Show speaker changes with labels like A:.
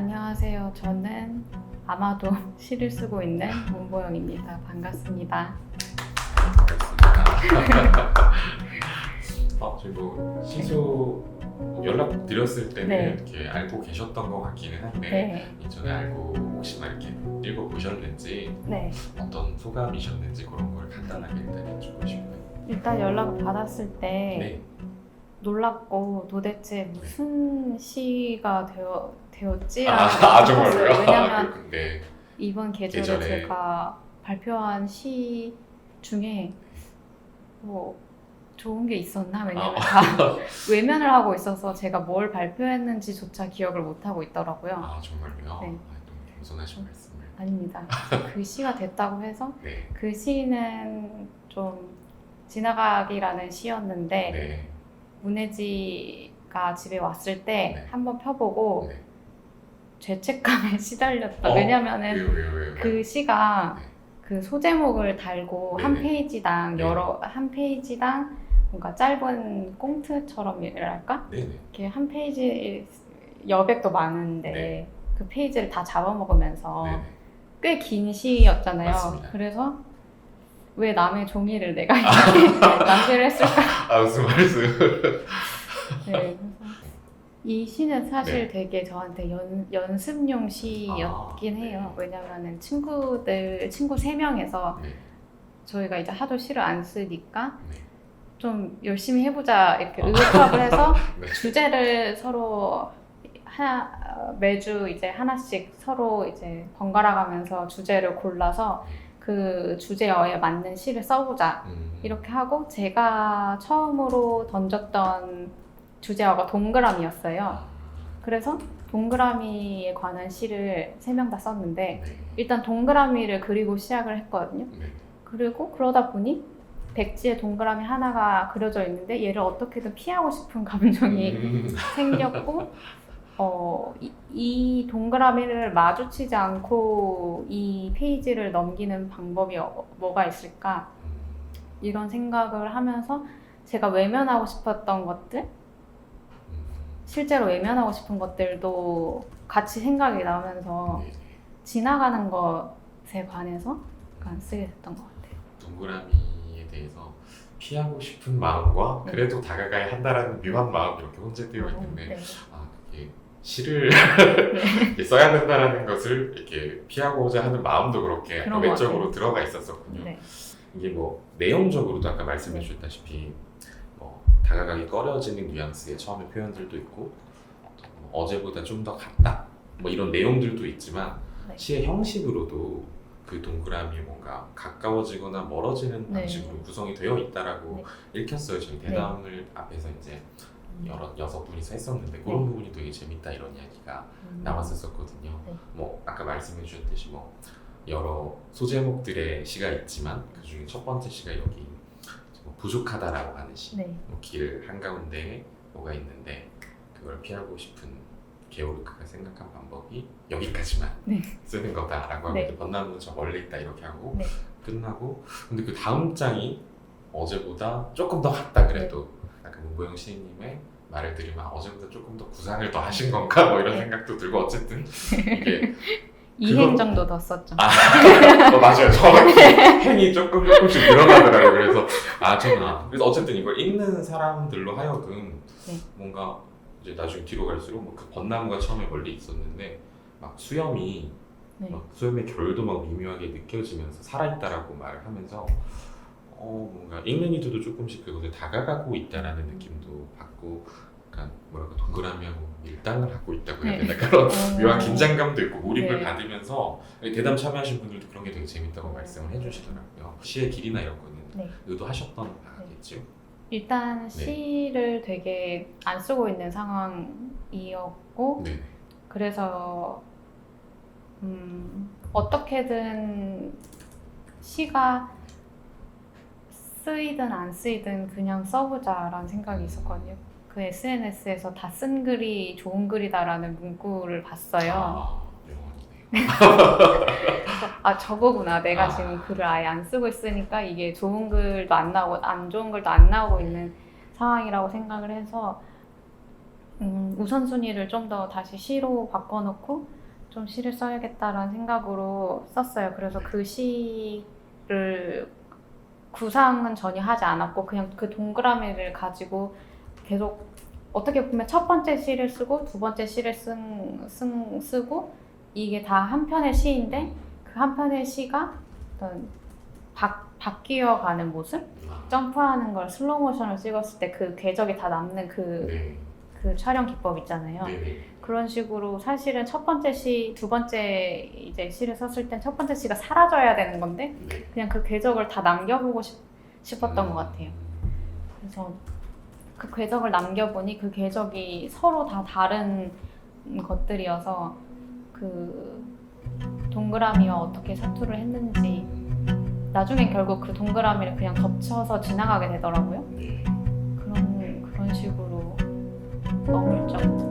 A: 안녕하세요. 저는 아마도 시를 쓰고 있는 문보영입니다. 반갑습니다.
B: 아, 그리고 시소 연락 드렸을 때는
A: 네.
B: 이렇게 알고 계셨던 것 같기는 한데
A: 네,
B: 이전에 알고 혹시나 이렇게 읽어 보셨는지
A: 네.
B: 어떤 소감이셨는지 그런 걸 간단하게 일단 여쭈고 싶어요.
A: 일단 연락을 받았을 때
B: 네.
A: 놀랍고 도대체 무슨 시가 되어
B: 아,
A: 되었지라는
B: 아? 아,
A: 왜냐면
B: 그렇군. 네.
A: 이번 계절에
B: 계절에.
A: 제가 발표한 시 중에 뭐 좋은 게 있었나 왜냐면
B: 아.
A: 다 외면을 하고 있어서 제가 뭘 발표했는지조차 기억을 못 하고 있더라고요.
B: 아 정말로요?
A: 네.
B: 아, 너무 겸손하신 말씀을.
A: 아닙니다. 그 시가 됐다고 해서
B: 네.
A: 그 시는 좀 지나가기라는 시였는데
B: 네.
A: 문혜지가 집에 왔을 때
B: 네.
A: 한번 펴보고
B: 네.
A: 죄책감에 시달렸다.
B: 어?
A: 왜냐면은
B: 왜요 왜요 왜요?
A: 그 시가
B: 네.
A: 그 소제목을 달고 한
B: 네네.
A: 페이지당
B: 네.
A: 여러 한 페이지당 뭔가 짧은 꽁트처럼이랄까
B: 네네.
A: 이렇게 한 페이지 여백도 많은데
B: 네.
A: 그 페이지를 다 잡아먹으면서
B: 네네.
A: 꽤긴 시였잖아요.
B: 맞습니다.
A: 그래서 왜 남의 종이를 내가 이렇게 낭비를 했을까?
B: 아 무슨 말씀?
A: 네, 이 시는 사실
B: 네.
A: 되게 저한테 연, 연습용 시였긴
B: 아, 네.
A: 해요. 왜냐면은 친구들 친구 세 명에서
B: 네.
A: 저희가 이제 하도 시를 안 쓰니까
B: 네.
A: 좀 열심히 해보자 이렇게 의협을 해서
B: 네.
A: 주제를 서로 하나 어, 매주 이제 하나씩 서로 이제 번갈아 가면서 주제를 골라서 그 주제어에 맞는 시를 써보자
B: 음.
A: 이렇게 하고 제가 처음으로 던졌던 주제어가 동그라미였어요.
B: 아,
A: 그래서 동그라미에 관한 시를 세 명 다 썼는데
B: 네.
A: 일단 동그라미를 그리고 시작을 했거든요.
B: 네.
A: 그리고 그러다 보니 백지에 동그라미 하나가 그려져 있는데 얘를 어떻게든 피하고 싶은 감정이
B: 음.
A: 생겼고 어, 이, 이 동그라미를 마주치지 않고 이 페이지를 넘기는 방법이 어- 뭐가 있을까 이런 생각을 하면서 제가 외면하고 싶었던 것들
B: 음.
A: 실제로 외면하고 싶은 것들도 같이 생각이 나면서
B: 네.
A: 지나가는 것에 관해서 약간 쓰게 됐던 것 같아요.
B: 동그라미에 대해서 피하고 싶은 마음과
A: 네.
B: 그래도 다가가야 한다라는 묘한 마음이 이렇게 혼재되어 있는데
A: 네.
B: 아 그게 시를 이렇게 써야 된다라는 것을 이렇게 피하고자 하는 마음도 그렇게 외적으로 들어가 있었었군요.
A: 네.
B: 이게 뭐 내용적으로도 아까 말씀해 주셨다시피 뭐 다가가기 꺼려지는 뉘앙스의 처음에 표현들도 있고 뭐 어제보다 좀 더 같다 뭐 이런 내용들도 있지만
A: 네.
B: 시의 형식으로도 그 동그라미 뭔가 가까워지거나 멀어지는
A: 네.
B: 방식으로 구성이 되어 있다라고 읽혔어요. 저희 대담을 앞에서 이제
A: 음.
B: 여러 여섯 분이서 했었는데 그런 부분이 되게 재밌다 이런 이야기가
A: 음.
B: 나왔었거든요.
A: 네.
B: 뭐 아까 말씀해 주셨듯이 뭐 여러 소제목들의 시가 있지만 그 중에 첫 번째 시가 여기 뭐 부족하다라고 하는 시.
A: 네.
B: 뭐길 한가운데에 뭐가 있는데 그걸 피하고 싶은 게오르크가 생각한 방법이 여기까지만
A: 네.
B: 쓰는 거다라고 하고
A: 네.
B: 이제 벚나무는 저 멀리 있다 이렇게 하고
A: 네.
B: 끝나고 근데 그 다음 장이 어제보다 조금 더 같다 그래도
A: 네.
B: 약간 문보영 시인님의 말을 들으면 아, 어제보다 조금 더 구상을 더 하신 건가 뭐 이런
A: 네.
B: 생각도 들고 어쨌든 이게
A: 이행
B: 그거-
A: 정도 더 썼죠.
B: 아 어, 맞아요 정확히 행이 조금 조금씩 늘어나더라고요 그래서 아 저는 아 그래서 어쨌든 이걸 읽는 사람들로 하여금
A: 네.
B: 뭔가 이제 나중에 뒤로 갈수록 뭐그 벚나무가 처음에 멀리 있었는데 막 수염이
A: 네.
B: 막 수염의 결도 막 미묘하게 느껴지면서 살아있다라고 말을 하면서 어 뭔가 읽는 이들도 조금씩 그것에 다가가고 있다라는 느낌도 받고 약간 뭐랄까 동그라미하고 밀당을 하고 있다고 해야
A: 네.
B: 되나 그런
A: 어.
B: 묘한 긴장감도 있고 몰입을
A: 네.
B: 받으면서 대담 참여하신 분들도 그런 게 되게 재밌다고 말씀을 해주시더라고요 시의 길이나 이런 거는
A: 네.
B: 의도하셨던 바겠죠
A: 일단 시를 되게 안 쓰고 있는 상황이었고
B: 네.
A: 그래서 음, 어떻게든 시가 쓰이든 안 쓰이든 그냥 써보자라는 생각이 있었거든요. 그 SNS에서 다 쓴 글이 좋은 글이다라는 문구를 봤어요.
B: 아, 영원이네요.
A: 아 저거구나. 내가
B: 아.
A: 지금 글을 아예 안 쓰고 있으니까 이게 좋은 글도 안 나오고 안 좋은 글도 안 나오고 있는 상황이라고 생각을 해서 음, 우선순위를 좀 더 다시 시로 바꿔놓고 좀 시를 써야겠다라는 생각으로 썼어요. 그래서 그 시를 구상은 전혀 하지 않았고 그냥 그 동그라미를 가지고 계속 어떻게 보면 첫 번째 시를 쓰고 두 번째 시를 쓴, 쓴, 쓰고 이게 다 한 편의 시인데 그 한 편의 시가 어떤 바, 바뀌어 가는 모습?
B: 아,
A: 점프하는 걸 슬로우 모션을 찍었을 때 그 궤적이 다 남는 그,
B: 네.
A: 그 촬영 기법 있잖아요.
B: 네네.
A: 그런 식으로 사실은 첫 번째 시, 두 번째 이제 시를 썼을 땐 첫 번째 시가 사라져야 되는 건데
B: 네.
A: 그냥 그 궤적을 다 남겨보고 싶, 싶었던 것 같아요. 그래서 그 궤적을 남겨보니 그 궤적이 서로 다 다른 것들이어서 그 동그라미와 어떻게 사투를 했는지 나중엔 결국 그 동그라미를 그냥 덮쳐서 지나가게 되더라고요.
B: 네.
A: 그런 그런 식으로 너물적